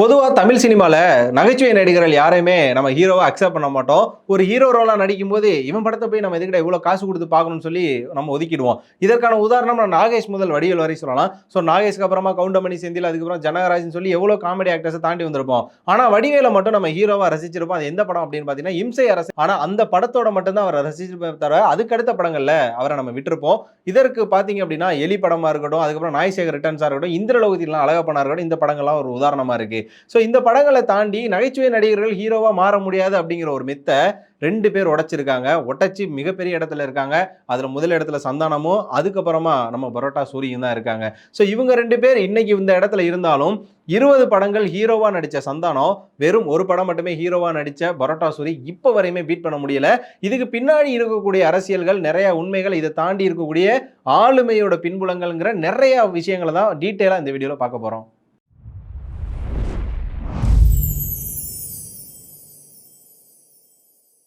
பொதுவாக தமிழ் சினிமாவில் நகைச்சுவை நடிகர்கள் யாரையுமே நம்ம ஹீரோவை அக்செப்ட் பண்ண மாட்டோம். ஒரு ஹீரோ ரோலாக நடிக்கும்போது இவன் படத்தை போய் நம்ம எதுக்கிட்ட இவ்வளோ காசு கொடுத்து பார்க்கணும்னு சொல்லி நம்ம ஒதுக்கிடுவோம். இதற்கான உதாரணம் நான் நாகேஷ் முதல் வடிவல் வரை சொல்லலாம். ஸோ நாகேஷ்க்கு அப்புறமா கவுண்டமணி செந்தில் அதுக்கப்புறம் ஜனகராஜன் சொல்லி எவ்வளோ காமெடி ஆக்டர்ஸை தாண்டி வந்திருப்போம். ஆனால் வடிவேலை மட்டும் நம்ம ஹீரோவாக ரசிச்சிருப்போம். அது எந்த படம் அப்படின்னு பார்த்தீங்கன்னா இம்சை அரசு. ஆனால் அந்த படத்தோட மட்டும்தான் அவரை ரசிச்சிருப்போம் தவிர அதுக்கடுத்த படங்களில் அவரை நம்ம விட்டுருப்போம். இதற்கு பார்த்தீங்க அப்படின்னா எலி படமாக இருக்கட்டும் அதுக்கப்புறம் நாய்சேகர் ரிட்டர்ன்ஸாக இருக்கட்டும் இந்திரலோகத்திலாம் அழகப்பனாக இருக்கட்டும் இந்த படங்கள்லாம் ஒரு உதாரணமாக இருக்குது ஸோ இந்த படங்களை தாண்டி நகைச்சுவை நடிகர்கள் ஹீரோவாக மாற முடியாது அப்படிங்கிற ஒரு மித்தை ரெண்டு பேர் உடைச்சிருக்காங்க. உடைச்சி மிகப்பெரிய இடத்துல இருக்காங்க. அதில் முதல் இடத்துல சந்தானமும் அதுக்கப்புறமா நம்ம பரோட்டா சூரியும் தான் இருக்காங்க. ஸோ இவங்க ரெண்டு பேர் இன்னைக்கு இந்த இடத்துல இருந்தாலும் இருபது படங்கள் ஹீரோவாக நடித்த சந்தானம் வெறும் ஒரு படம் மட்டுமே ஹீரோவாக நடித்த பரோட்டா சூரி இப்போ வரையுமே பீட் பண்ண முடியல. இதுக்கு பின்னாடி இருக்கக்கூடிய அரசியல்கள் நிறைய உண்மைகள் இதை தாண்டி இருக்கக்கூடிய ஆளுமையோட பின்புலங்கள்ங்கிற நிறைய விஷயங்களை தான் டீட்டெயிலாக இந்த வீடியோவில் பார்க்க போகிறோம்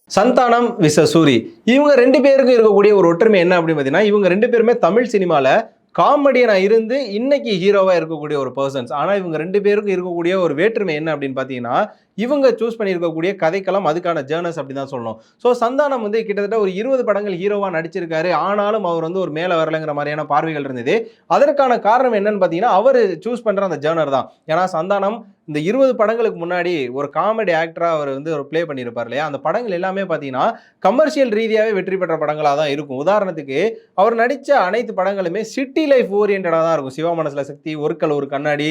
சந்தானம் விச சூரி இவங்க ரெண்டு பேருக்கும் இருக்கக்கூடிய ஒரு ஒற்றுமை என்ன அப்படின்னு பார்த்தீங்கன்னா இவங்க ரெண்டு பேருமே தமிழ் சினிமாவில் காமெடியனா இருந்து இன்னைக்கு ஹீரோவாக இருக்கக்கூடிய ஒரு பர்சன்ஸ் ஆனால் இவங்க ரெண்டு பேருக்கும் இருக்கக்கூடிய ஒரு வேற்றுமை என்ன அப்படின்னு பார்த்தீங்கன்னா இவங்க சூஸ் பண்ணியிருக்கக்கூடிய கதைக்களம் அதுக்கான ஜேர்னஸ் அப்படி தான் சொல்லணும். ஸோ சந்தானம் வந்து கிட்டத்தட்ட ஒரு இருபது படங்கள் ஹீரோவாக நடிச்சிருக்காரு. ஆனாலும் அவர் வந்து ஒரு மேலே வரலைங்கிற மாதிரியான பார்வைகள் இருந்தது. அதற்கான காரணம் என்னன்னு பார்த்தீங்கன்னா அவர் சூஸ் பண்ணுற அந்த ஜேர்னர் தான். ஏன்னா சந்தானம் இந்த இருபது படங்களுக்கு முன்னாடி ஒரு காமெடி ஆக்டராக அவர் வந்து ஒரு ப்ளே பண்ணியிருப்பார் இல்லையா? அந்த படங்கள் எல்லாமே பார்த்தீங்கன்னா கமர்ஷியல் ரீதியாகவே வெற்றி பெற்ற படங்களாக தான் இருக்கும். உதாரணத்துக்கு அவர் நடித்த அனைத்து படங்களுமே சிட்டி லைஃப் ஓரியன்டாக தான் இருக்கும். சிவா மனசில் சக்தி ஒருக்கல் ஒரு கண்ணாடி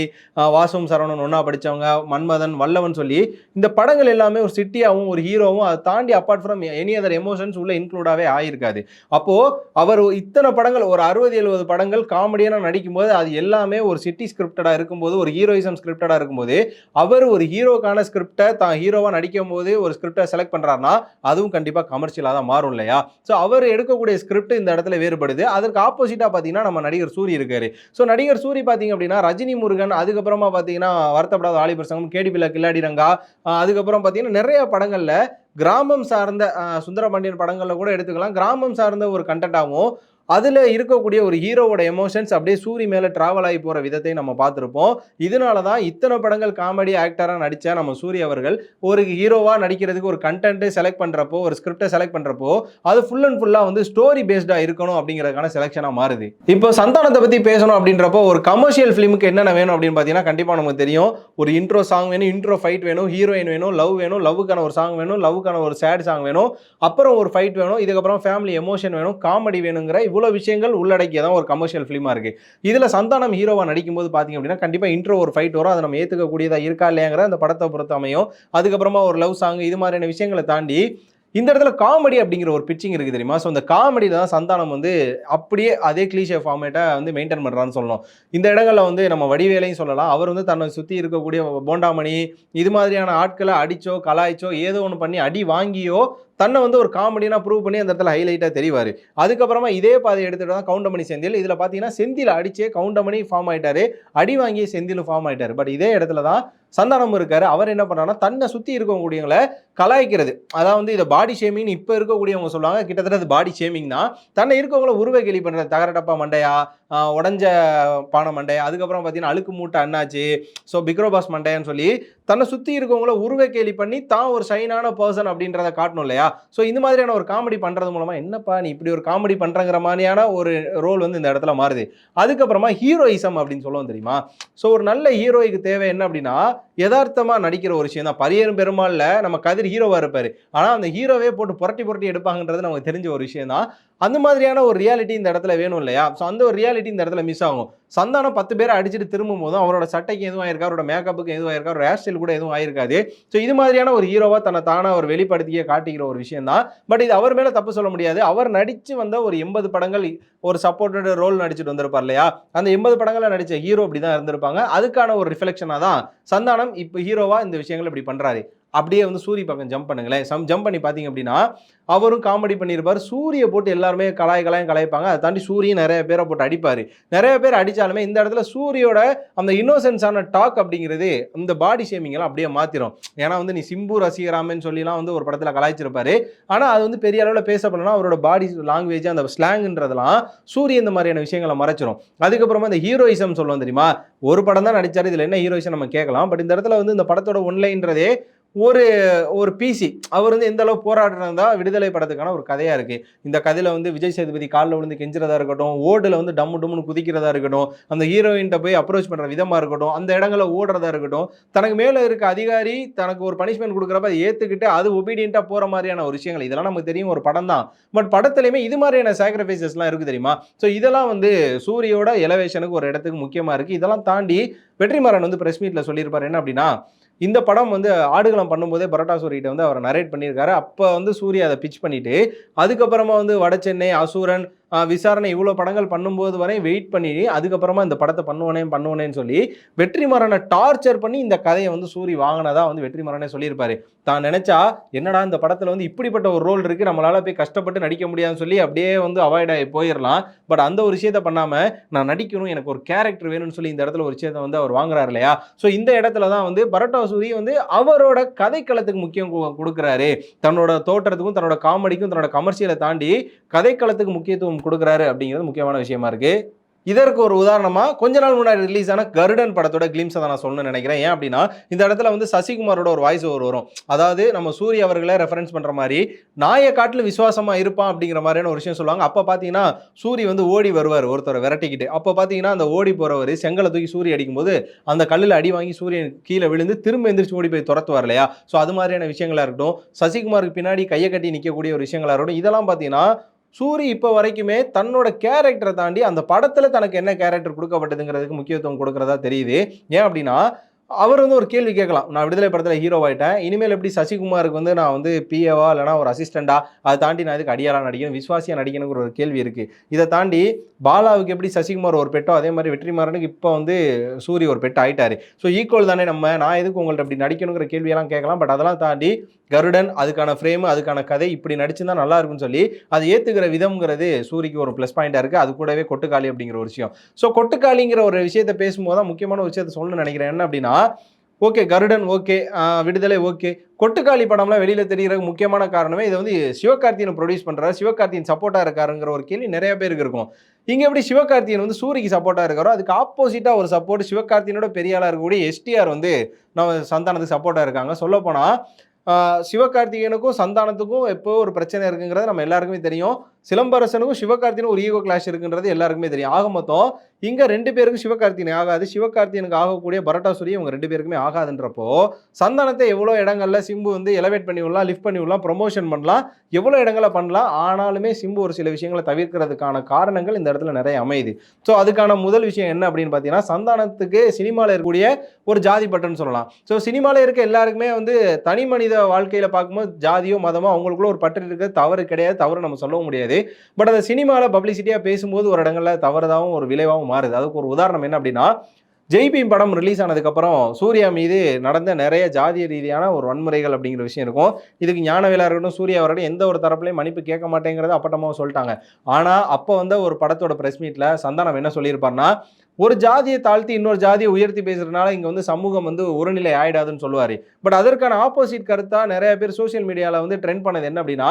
வாசும் சரவணன் ஒன்றா படித்தவங்க மன்மதன் வல்லவன் சொல்லி இந்த படங்கள் எல்லாமே ஒரு சிட்டியாகவும் ஒரு ஹீரோவும் அதை தாண்டி apart from any other emotions உள்ள இன்க்ளூடாகவே ஆயிருக்காது. அப்போது அவர் இத்தனை படங்கள் ஒரு அறுபது எழுபது படங்கள் காமெடியான நடிக்கும்போது அது எல்லாமே ஒரு சிட்டி ஸ்கிரிப்டடாக இருக்கும்போது ஒரு ஹீரோயிசம் ஸ்கிரிப்டடாக இருக்கும்போது அவர் ஒரு ஹீரோக்கான ஸ்கிரிப்டை தான் ஹீரோவாக நடிக்கும் போது ஒரு ஸ்கிரிப்டை செலக்ட் பண்ணுறாருனா அதுவும் கண்டிப்பாக கமர்ஷியலாக தான் மாறும் இல்லையா? ஸோ அவர் எடுக்கக்கூடிய ஸ்கிரிப்ட் இந்த இடத்துல வேறுபடுது. அதற்கு ஆப்போசிட்டாக பார்த்தீங்கன்னா நம்ம நடிகர் சூரி இருக்காரு. ஸோ நடிகர் சூரி பார்த்தீங்க அப்படின்னா ரஜினி முருகன் அதுக்கப்புறமா பார்த்தீங்கன்னா வருத்தப்படாத ஆலிபர் சங்கம் கேடிபில கில்லாடி ரங்கா அதுக்கப்புறம் பார்த்தீங்கன்னா நிறைய படங்களில் கிராமம் சார்ந்த சுந்தரபாண்டியன் படங்களில் கூட எடுத்துக்கலாம். கிராமம் சார்ந்த ஒரு கண்டென்ட்டாகவும் அதில் இருக்கக்கூடிய ஒரு ஹீரோவோட எமோஷன்ஸ் அப்படியே சூரி மேலே ட்ராவல் ஆகி போகிற விதத்தை நம்ம பார்த்துருப்போம். இதனால தான் இத்தனை படங்கள் காமெடி ஆக்டராக நடித்த நம்ம சூரி அவர்கள் ஒரு ஹீரோவாக நடிக்கிறதுக்கு ஒரு கண்டென்ட்டை செலக்ட் பண்ணுறப்போ ஒரு ஸ்கிரிப்டை செலக்ட் பண்ணுறப்போ அது ஃபுல் அண்ட் ஃபுல்லாக வந்து ஸ்டோரி பேஸ்டாக இருக்கணும் அப்படிங்கிறதுக்கான செலெக்ஷனாக மாறுது. இப்போ சந்தானத்தை பற்றி பேசணும் அப்படின்றப்போ ஒரு கமர்ஷியல் ஃபிலிமுக்கு என்னென்ன வேணும் அப்படின்னு பார்த்தீங்கன்னா கண்டிப்பாக நமக்கு தெரியும். ஒரு இன்ட்ரோ சாங் வேணும் இன்ட்ரோ ஃபைட் வேணும் ஹீரோயின் வேணும் லவ் வேணும் லவ்வுக்கான ஒரு சாங் வேணும் லவ்வுக்கான ஒரு சேட் சாங் வேணும் அப்புறம் ஒரு ஃபைட் வேணும் இதுக்கப்புறம் ஃபேமிலி எமோஷன் வேணும் காமெடி வேணுங்கிற இவ்வளோ விஷயங்கள் உள்ளடக்கியதான் ஒரு கமர்ஷியல் ஃபிலிமாக இருக்குது இதில் சந்தானம் ஹீரோவாக நடிக்கும்போது பார்த்தீங்க அப்படின்னா கண்டிப்பாக இன்ட்ரோ ஒரு ஃபைட் வரும். அதை நம்ம ஏற்றுக்கக்கூடியதாக இருக்கா இல்லையாங்கிற அந்த படத்தை பொறுத்த அமையும். அதுக்கப்புறமா ஒரு லவ் சாங் இது மாதிரியான விஷயங்களை தாண்டி இந்த இடத்துல காமெடி அப்படிங்கிற ஒரு பிச்சிங் இருக்குது தெரியுமா? ஸோ அந்த காமெடியில் தான் சந்தானம் வந்து அப்படியே அதே கிளீஷே ஃபார்மேட்டை வந்து மெயின்டைன் பண்ணுறான்னு சொல்லணும். இந்த இடங்களில் வந்து நம்ம வடிவேலையும் சொல்லலாம். அவர் வந்து தன்னை சுற்றி இருக்கக்கூடிய போண்டாமணி இது மாதிரியான ஆட்களை அடிச்சோ கலாய்ச்சோ ஏதோ ஒன்று பண்ணி அடி வாங்கியோ தன்னை வந்து ஒரு காமெடினா ப்ரூவ் பண்ணி அந்த இடத்துல ஹைலைட்டாக தெரிவார். அதுக்கப்புறமா இதே பாதை எடுத்துகிட்டு தான் கவுண்டமணி செந்தில். இதில் பார்த்தீங்கன்னா செந்தில் அடிச்சே கவுண்டமணி ஃபார்ம் ஆகிட்டாரு அடி வாங்கி செந்திலும் ஃபார்ம் ஆகிட்டார் பட் இதே இடத்துல தான் சந்தானம் இருக்காரு. அவர் என்ன பண்ணாருன்னா தன்னை சுற்றி இருக்கக்கூடியவங்களை கலாய்க்கிறது. அதாவது இதை பாடி ஷேமிங்னு இப்போ இருக்கக்கூடியவங்க சொல்லுவாங்க. கிட்டத்தட்ட அது பாடி ஷேமிங் தான். தன்னை இருக்கவங்கள உருவை கேலி பண்ணுறது தகரடப்பா மண்டையா உடஞ்ச பானை மண்டையா அதுக்கப்புறம் பார்த்தீங்கன்னா அழுக்கு மூட்டை அண்ணாச்சு ஸோ பிக்ரோபாஸ் மண்டையான்னு சொல்லி தன்னை சுற்றி இருக்கவங்கள உருவை கேலி பண்ணி தான் ஒரு ஷைனான பர்சன் அப்படின்றத காட்டணும் இல்லையா? ஸோ இந்த மாதிரியான ஒரு காமெடி பண்ணுறது மூலமாக என்னப்பா நீ இப்படி ஒரு காமெடி பண்ணுறங்கிற மாதிரியான ஒரு ரோல் வந்து இந்த இடத்துல மாறுது. அதுக்கப்புறமா ஹீரோயிசம் அப்படின்னு சொல்லுவோம் தெரியுமா? ஸோ ஒரு நல்ல ஹீரோய்க்கு தேவை என்ன அப்படின்னா யதார்த்தமாக நடிக்கிற ஒரு விஷயம் தான். பரியரும் பெருமாளில் நம்ம கதிர் ஹீரோவாக இருப்பார். ஆனால் அந்த ஹீரோவே போட்டு புரட்டி புரட்டி எடுப்பாங்கன்றது நமக்கு தெரிஞ்ச ஒரு விஷயம் தான். அந்த மாதிரியான ஒரு ரியாலிட்டி இந்த இடத்துல வேணும் இல்லையா? ஸோ அந்த ஒரு ரியாலிட்டி இந்த இடத்துல மிஸ் ஆகும். சந்தானம் பத்து பேரை அடிச்சுட்டு திரும்பும் போதும் அவரோட சட்டைக்கு எதுவும் ஆயிருக்கா? அவரோட மேக்கப்புக்கு எதுவும் ஆயிருக்கா? ஒரு ஹேர் ஸ்டைல் கூட எதுவும் ஆயிருக்காது. ஸோ இது மாதிரியான ஒரு ஹீரோவாக தன்னை தானே அவர் வெளிப்படுத்தியே காட்டிக்கிற ஒரு விஷயம் தான் பட் இது அவர் மேலே தப்பு சொல்ல முடியாது. அவர் நடித்து வந்த ஒரு எண்பது படங்கள் ஒரு சப்போர்ட்டட் ரோல் நடிச்சுட்டு வந்திருப்பார் இல்லையா? அந்த எண்பது படங்களில் நடித்த ஹீரோ அப்படி தான் இருந்திருப்பாங்க. அதுக்கான ஒரு ரிஃப்ளெக்ஷனாக தான் சந்தானம் இப்போ ஹீரோவாக இந்த விஷயங்கள் இப்படி பண்ணுறாரு அப்படியே வந்து சூரிய பக்கம் ஜம்ப் பண்ணுங்களேன். சம் ஜம்ப் பண்ணி பார்த்தீங்க அப்படின்னா அவரும் காமெடி பண்ணியிருப்பார் சூரிய போட்டு எல்லாருமே கலாய் கலாயம் கலாய்ப்பாங்க. அதை தாண்டி சூரியன் நிறைய பேரை போட்டு அடிப்பார். நிறைய பேர் அடித்தாலுமே இந்த இடத்துல சூரியோட அந்த இன்னோசென்ஸான டாக் அப்படிங்கிறது இந்த பாடி ஷேமிங்கெல்லாம் அப்படியே மாற்றிடும் ஏன்னா வந்து நீ சிம்பு ரசிகராமன் சொல்லிலாம் வந்து ஒரு படத்தில் கலாய்ச்சிருப்பாரு. ஆனால் அது வந்து பெரிய அளவில் பேசப்படலாம் அவரோட பாடி லாங்குவேஜ் அந்த ஸ்லாங்குன்றதெல்லாம் சூரிய இந்த மாதிரியான விஷயங்களை மறைச்சிரும். அதுக்கப்புறமா இந்த ஹீரோயிசம் சொல்லுவோம் தெரியுமா? ஒரு படம் தான் நடித்தார் இதில் என்ன ஹீரோயிசம் நம்ம கேட்கலாம். பட் இந்த இடத்துல வந்து இந்த படத்தோட ஒன்லைன்றதே ஒரு ஒரு பிசி அவர் வந்து எந்த அளவு போராடுறதா விடுதலை படத்துக்கான ஒரு கதையா இருக்கு. இந்த கதையில வந்து விஜய் சேதுபதி காலில் விழுந்து கெஞ்சுறதா இருக்கட்டும் ஓடுல வந்து டம்மு டம்முன்னு குதிக்கிறதா இருக்கட்டும் அந்த ஹீரோயின்ட்ட போய் அப்ரோச் பண்ற விதமா இருக்கட்டும் அந்த இடங்கள ஓடுறதா இருக்கட்டும் தனக்கு மேல இருக்க அதிகாரி தனக்கு ஒரு பனிஷ்மெண்ட் கொடுக்குறப்ப அதை ஏத்துக்கிட்டு அது ஒபீடியண்டா போற மாதிரியான ஒரு விஷயங்கள். இதெல்லாம் நமக்கு தெரியும் ஒரு படம் தான். பட் படத்துலயுமே இது மாதிரியான சாக்ரிஃபைசஸ்லாம் இருக்கு தெரியுமா? ஸோ இதெல்லாம் வந்து சூரியோட எலவேஷனுக்கு ஒரு இடத்துக்கு முக்கியமா இருக்கு. இதெல்லாம் தாண்டி வெற்றிமாறன் வந்து பிரஸ் மீட்ல சொல்லியிருப்பாரு. என்ன அப்படின்னா இந்த படம் வந்து ஆடுகளம் பண்ணும்போதே பரோட்டா சூரிகிட்ட வந்து அவர் நரேட் பண்ணியிருக்காரு. அப்போ வந்து சூர்யா அதை பிச் பண்ணிட்டு அதுக்கப்புறமா வந்து வட சென்னை அசூரன் விசாரணை இவ்வளோ படங்கள் பண்ணும்போது வரை வெயிட் பண்ணி அதுக்கப்புறமா இந்த படத்தை பண்ணுவனே பண்ணுவனேன்னு சொல்லி வெற்றிமாறனை டார்ச்சர் பண்ணி இந்த கதையை வந்து சூரி வாங்கினதா வந்து வெற்றிமாறனே சொல்லியிருப்பாரு. தான் நினைச்சா என்னடா இந்த படத்தில் வந்து இப்படிப்பட்ட ஒரு ரோல் இருக்கு நம்மளால போய் கஷ்டப்பட்டு நடிக்க முடியாதுன்னு சொல்லி அப்படியே வந்து அவாய்ட் ஆகி போயிடலாம் பட் அந்த ஒரு விஷயத்த பண்ணாம நான் நடிக்கணும் எனக்கு ஒரு கேரக்டர் வேணும்னு சொல்லி இந்த இடத்துல ஒரு விஷயத்தை வந்து அவர் வாங்குறாரு இல்லையா? ஸோ இந்த இடத்துல தான் வந்து பரோட்டா சூரி வந்து அவரோட கதைக்களத்துக்கு முக்கியம் கொடுக்குறாரு. தன்னோட தோற்றத்துக்கும் தன்னோட காமெடிக்கும் தன்னோட கமர்ஷியலை தாண்டி கதைக்களத்துக்கு முக்கியத்துவம் கொடுக்குறாரு அப்படிங்கிறது முக்கியமான விஷயமா இருக்கு. இதற்கு ஒரு உதாரணமாக கொஞ்ச நாள் முன்னாடி ரிலீஸ் ஆன கருடன் படத்தோட கிளிம்ஸை தான் நான் சொல்லணும்னு நினைக்கிறேன். ஏன் அப்படின்னா இந்த இடத்துல வந்து சசிகுமாரோட ஒரு வாய்ஸ் ஓவர் வரும். அதாவது நம்ம சூரிய அவர்களை ரெஃபரன்ஸ் பண்ணுற மாதிரி நாயை காட்டில் விசுவாசமாக இருப்பான் அப்படிங்கிற மாதிரியான ஒரு விஷயம் சொல்லுவாங்க. அப்போ பார்த்தீங்கன்னா சூரி வந்து ஓடி வருவார் ஒருத்தரை விரட்டிக்கிட்டு. அப்போ பார்த்தீங்கன்னா அந்த ஓடி போகிறவர் செங்கலை தூக்கி சூரிய அடிக்கும்போது அந்த கல்லில் அடி வாங்கி சூரியன் கீழே விழுந்து திரும்ப எந்திரிச்சு ஓடி போய் துரத்துவார் இல்லையா? ஸோ அது மாதிரியான விஷயங்களா இருக்கட்டும். சசிகுமாருக்கு பின்னாடி கையை கட்டி நிற்கக்கூடிய ஒரு விஷயங்களாக இருக்கட்டும். இதெல்லாம் பார்த்தீங்கன்னா சூரி இப்போ வரைக்குமே தன்னோட கேரக்டரை தாண்டி அந்த படத்தில் தனக்கு என்ன கேரக்டர் கொடுக்கப்பட்டதுங்கிறதுக்கு முக்கியத்துவம் கொடுக்கறதா தெரியுது. ஏன் அப்படின்னா அவர் வந்து ஒரு கேள்வி கேட்கலாம். நான் விடுதலை படத்தில் ஹீரோவாயிட்டேன் இனிமேல் எப்படி சசிகுமாருக்கு வந்து நான் வந்து பிஏவா இல்லைனா ஒரு அசிஸ்டண்டா அதை தாண்டி நான் இதுக்கு அடியாரா நடிக்கணும் விஸ்வாசியா நடிக்கணுங்கிற ஒரு கேள்வி இருக்குது இதை தாண்டி பாலாவுக்கு எப்படி சசிகுமார் ஒரு பெட்டோ அதே மாதிரி வெற்றிமாறனுக்கு இப்போ வந்து சூரிய ஒரு பெட் ஆயிட்டாரு. ஸோ ஈக்குவல் தானே நம்ம. நான் எதுக்கு உங்கள்ட்ட இப்படி நடிக்கணுங்கிற கேள்வியெல்லாம் கேட்கலாம். பட் அதெல்லாம் தாண்டி கருடன் அதுக்கான ஃப்ரேம் அதுக்கான கதை இப்படி நடிச்சிருந்தா நல்லா இருக்கும்னு சொல்லி அதை ஏற்றுக்கிற விதம்ங்கிறது சூரிக்கு ஒரு ப்ளஸ் பாயிண்டாக இருக்குது அது கூடவே கொட்டுக்காளி அப்படிங்கிற ஒரு விஷயம். ஸோ கொட்டுக்காளிங்கிற ஒரு விஷயத்தை பேசும்போது தான் முக்கியமான விஷயத்த விஷயத்தை சொல்லணும்னு நினைக்கிறேன். என்ன அப்படின்னா okay Garudan okay Viduthalai okay. Kottukkaali படம்லாம் வெளியில் தெரிகிற முக்கியமான காரணமே இதை வந்து சிவகார்த்தியன் ப்ரொடியூஸ் பண்ணுறாரு சிவகார்த்தியன் சப்போர்ட்டாக இருக்காருங்கிற ஒரு கேள்வி நிறைய பேருக்கு இருக்கும். இங்கே எப்படி சிவகார்த்தியன் வந்து சூரிக்கு சப்போர்ட்டாக இருக்காரோ அதுக்கு ஆப்போசிட்டாக ஒரு சப்போர்ட் சிவகார்த்தியனோட பெரியாளாக இருக்கக்கூடிய எஸ்டிஆர் வந்து நம்ம சந்தானத்துக்கு சப்போர்ட்டாக இருக்காங்க. சொல்லப்போனால் சிவகார்த்திகேயனுக்கும் சந்தானத்துக்கும் எப்போ ஒரு பிரச்சனை இருக்குங்கிறது நம்ம எல்லாருக்குமே தெரியும். சிலம்பரசனுக்கும் சிவகார்த்தியனும் ஒரு ஈகோ கிளாஷ் இருக்குன்றது எல்லாருக்குமே தெரியும். ஆக மொத்தம் இங்கே ரெண்டு பேருக்கும் சிவகார்த்தியன் ஆகாது. சிவகார்த்தியனுக்கு ஆகக்கூடிய பரோட்டாசுரி இவங்க ரெண்டு பேருக்குமே ஆகாதுன்றப்போ சந்தானத்தை எவ்வளோ இடங்களில் சிம்பு வந்து எலவேட் பண்ணி விடலாம் லிஃப்ட் பண்ணி விடலாம் ப்ரொமோஷன் பண்ணலாம் எவ்வளோ இடங்களை பண்ணலாம் ஆனாலுமே சிம்பு ஒரு சில விஷயங்களை தவிர்க்கிறதுக்கான காரணங்கள் இந்த இடத்துல நிறைய அமையுது. ஸோ அதுக்கான முதல் விஷயம் என்ன அப்படின்னு பார்த்தீங்கன்னா சந்தானத்துக்கு சினிமாவில் இருக்கக்கூடிய ஒரு ஜாதி பட்டன் சொல்லலாம். ஸோ சினிமாவில் இருக்க எல்லாருக்குமே வந்து தனி மனித வாழ்க்கையில் பார்க்கும்போது ஜாதியோ மதமோ அவங்களுக்குள்ள ஒரு பற்று இருக்கிறது தவறு கிடையாது தவறு நம்ம சொல்லவும் முடியாது. பட் அந்த சினிமாவில் பப்ளிசிட்டியாக பேசும்போது ஒரு இடங்களில் தவறுதாகவும் ஒரு விளைவாகவும் மாறுது. அதுக்கு ஒரு உதாரணம் என்ன அப்படின்னா ஜெய்பீம் படம் ரிலீஸ் ஆனதுக்கப்புறம் சூர்யா மீது நடந்த நிறைய ஜாதிய ரீதியான ஒரு வன்முறைகள் அப்படிங்கிற விஷயம் இருக்கும். இதுக்கு ஞானவேலா இருக்கட்டும் சூர்யா அவர்கள் எந்த ஒரு தரப்புலையும் மன்னிப்பு கேட்க மாட்டேங்கிறத அப்பட்டமாக சொல்லிட்டாங்க. ஆனால் அப்போ வந்த ஒரு படத்தோட ப்ரெஸ் மீட்டில் சந்தானம் என்ன சொல்லியிருப்பார்னா ஒரு ஜாதியை தாழ்த்தி இன்னொரு ஜாதியை உயர்த்தி பேசுறதுனால இங்கே வந்து சமூகம் வந்து ஒருநிலை ஆயிடாதுன்னு சொல்லுவார். பட் அதற்கான ஆப்போசிட் கருத்தாக நிறைய பேர் சோஷியல் மீடியாவில் வந்து ட்ரெண்ட் பண்ணது என்ன அப்படின்னா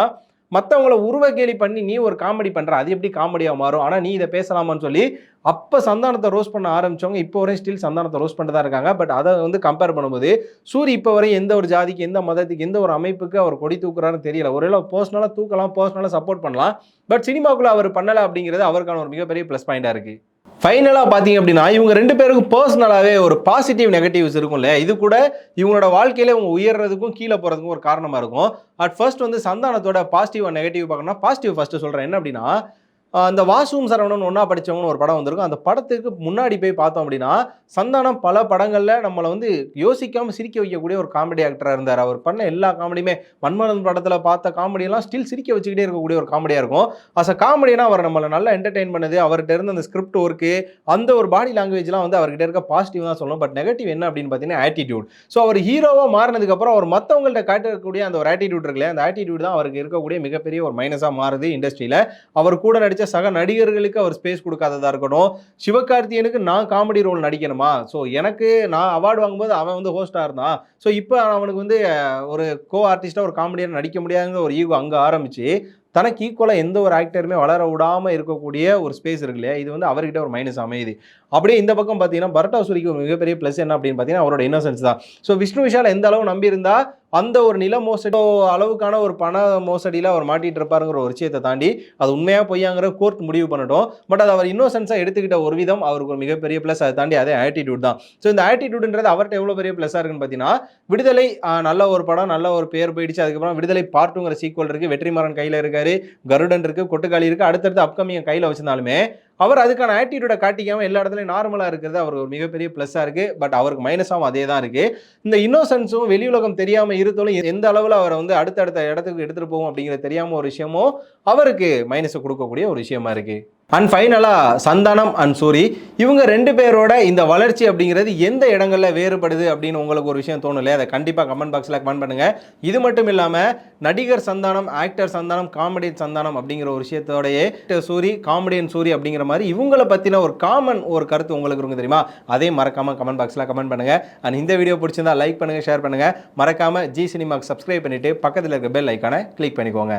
மற்றவங்கள உருவ கேலி பண்ணி நீ ஒரு காமெடி பண்ணுற அது எப்படி காமெடியாக மாறும்? ஆனால் நீ இதை பேசலாமான்னு சொல்லி அப்போ சந்தானத்தை ரோஸ் பண்ண ஆரம்பிச்சவங்க இப்போ வரையும் ஸ்டில் சந்தானத்தை ரோஸ் பண்ணிட்டு தான் இருக்காங்க. பட் அதை வந்து கம்பேர் பண்ணும்போது சூரி இப்போ வரையும் எந்த ஒரு ஜாதிக்கு எந்த மதத்துக்கு எந்த ஒரு அமைப்புக்கு அவர் கொடி தூக்குறாருன்னு தெரியல. ஒருவேளை பர்சனலாக தூக்கலாம் பர்சனலாக சப்போர்ட் பண்ணலாம். பட் சினிமாக்குள்ளே அவர் பண்ணலை அப்படிங்கிறது அவருக்கான ஒரு மிகப்பெரிய ப்ளஸ் பாயிண்டாக இருக்குது ஃபைனலாக பார்த்தீங்க அப்படின்னா இவங்க ரெண்டு பேருக்கும் பர்சனலாகவே ஒரு பாசிட்டிவ் நெகட்டிவ்ஸ் இருக்கும் இல்லையா? இது கூட இவங்களோட வாழ்க்கையில இவங்க உயர்றதுக்கும் கீழே போகிறதுக்கும் ஒரு காரணமாக இருக்கும். அட் ஃபர்ஸ்ட் வந்து சந்தானத்தோட பாசிட்டிவ் நெகட்டிவ் பார்க்கணும்னா பாசிட்டிவ் ஃபர்ஸ்ட் சொல்கிறேன் என்ன அப்படின்னா அந்த வாசுவும் சரவணன் ஒன்றா படிச்சவங்கன்னு ஒரு படம் வந்திருக்கும். அந்த படத்துக்கு முன்னாடி போய் பார்த்தோம் அப்படின்னா சந்தானம் பல படங்களில் நம்மளை வந்து யோசிக்காமல் சிரிக்க வைக்கக்கூடிய ஒரு காமெடி ஆக்டராக இருந்தார். அவர் பண்ண எல்லா காமெடியுமே மன்மதன் படத்தில் பார்த்த காமெடியெல்லாம் ஸ்டில் சிரிக்க வச்சுக்கிட்டே இருக்கக்கூடிய ஒரு காமெடியாக இருக்கும். அஸ் அ காமெடினா அவர் நம்மளை நல்லா என்டர்டெயின் பண்ணுது. அவர்கிட்ட இருந்த அந்த ஸ்கிரிப்ட் ஒர்க்கு அந்த ஒரு பாடி லாங்குவேஜ்லாம் வந்து அவர்கிட்ட இருக்க பாசிட்டிவ் தான் சொல்லணும். பட் நெகட்டிவ் என்ன அப்படின்னு பார்த்தீங்கன்னா ஆட்டிடியூட் ஸோ அவர் ஹீரோவாக மாறினதுக்கப்புறம் அவர் மற்றவங்கள்ட்ட காட்டக்கூடிய அந்த ஒரு ஆட்டிடியூட் இருக்குல்ல அந்த ஆட்டிடியூட் தான் அவருக்கு இருக்கக்கூடிய மிகப்பெரிய ஒரு மைனஸாக மாறுது இண்டஸ்ட்ரியில் அவர் கூட நடித்த சக நடிகர்களுக்கு அவர் ஸ்பேஸ் கொடுக்காததா இருக்கட்டும் சிவகார்த்தியனுக்கு நான் காமெடி ரோல் நடிக்கணுமா? ஸோ எனக்கு நான் அவார்டு வாங்கும்போது அவன் வந்து ஹோஸ்டாக இருந்தான். ஸோ இப்போ அவனுக்கு வந்து ஒரு கோ ஆர்டிஸ்டாக ஒரு காமெடியாக நடிக்க முடியாதுங்கிற ஒரு ஈகோ அங்கே ஆரம்பிச்சு தனக்கு ஈக்குவலாக எந்த ஒரு ஆக்டருமே வளர விடாமல் இருக்கக்கூடிய ஒரு ஸ்பேஸ் இருக்கு இல்லையா? இது வந்து அவர்கிட்ட ஒரு மைனஸ் அமையுது. அப்படியே இந்த பக்கம் பார்த்தீங்கன்னா பரட்டாசுரிக்கு ஒரு மிகப்பெரிய ப்ளஸ் என்ன அப்படின்னு பார்த்தீங்கன்னா அவரோட இன்னசென்ஸ் தான். ஸோ விஷ்ணு விஷால் எந்த அளவு நம்பியிருந்தா அந்த ஒரு நில மோசடி அளவுக்கான ஒரு பண மோசடியில் அவர் மாட்டிட்டு இருப்பாருங்கிற ஒரு விஷயத்தை தாண்டி அது உண்மையாக பொய்யாங்கிற கோர்ட் முடிவு பண்ணட்டும். பட் அது அவர் இன்னோசன்ஸாக எடுத்துக்கிட்ட ஒரு விதம் அவருக்கு ஒரு மிகப்பெரிய ப்ளஸ் அதை தாண்டி அதே ஆட்டிடியூட் தான். ஸோ இந்த ஆட்டிடியூடுன்றது அவர்கிட்ட எவ்வளோ பெரிய ப்ளஸ்ஸாக இருக்குன்னு பார்த்தீங்கன்னா விடுதலை நல்ல ஒரு படம் நல்ல ஒரு பேர் போயிடுச்சு. அதுக்கப்புறம் விடுதலை பார்ட்டுங்கிற சீக்வல் இருக்குது வெற்றிமாறன் கையில் இருக்காரு. கருடன் இருக்குது கொட்டுக்காளி இருக்குது அடுத்தடுத்து அப்கமிங் கையில் வச்சிருந்தாலுமே அவர் அதுக்கான ஆட்டிடியூடை காட்டிக்காம எல்லா இடத்துலையும் நார்மலாக இருக்கிறது அவருக்கு ஒரு மிகப்பெரிய ப்ளஸ்ஸாக இருக்குது பட் அவருக்கு மைனஸாகவும் அதே தான் இருக்குது இந்த இன்னோசன்ஸும் வெளி உலகம் தெரியாமல் இருந்தாலும் எந்த அளவில் அவரை வந்து அடுத்தடுத்த இடத்துக்கு எடுத்துகிட்டு போகும் அப்படிங்கிறது தெரியாமல் ஒரு விஷயமும் அவருக்கு மைனஸை கொடுக்கக்கூடிய ஒரு விஷயமா இருக்குது அண்ட் ஃபைனலாக சந்தானம் அண்ட் சூரி. இவங்க ரெண்டு பேரோட இந்த வளர்ச்சி அப்படிங்கிறது எந்த இடங்களில் வேறுபடுது அப்படின்னு உங்களுக்கு ஒரு விஷயம் தோணும் இல்லையா அதை கண்டிப்பாக கமெண்ட் பாக்ஸில் கமெண்ட் பண்ணுங்கள் இது மட்டும் இல்லாமல் நடிகர் சந்தானம் ஆக்டர் சந்தானம் காமெடியன் சந்தானம் அப்படிங்கிற ஒரு விஷயத்தோடையே சூரி காமெடியன் சூரி அப்படிங்கிற மாதிரி இவங்கள பற்றின ஒரு காமன் ஒரு கருத்து உங்களுக்கு இருக்கு தெரியுமா? அதே மறக்காமல் கமெண்ட் பாக்ஸில் கமெண்ட் பண்ணுங்கள் அண்ட் இந்த வீடியோ பிடிச்சிருந்தா லைக் பண்ணுங்கள் ஷேர் பண்ணுங்கள் மறக்காமல் ஜி சினிமாக்கு சப்ஸ்கிரைப் பண்ணிவிட்டு பக்கத்தில் இருக்க பெல் ஐக்கானை கிளிக் பண்ணிக்கோங்க.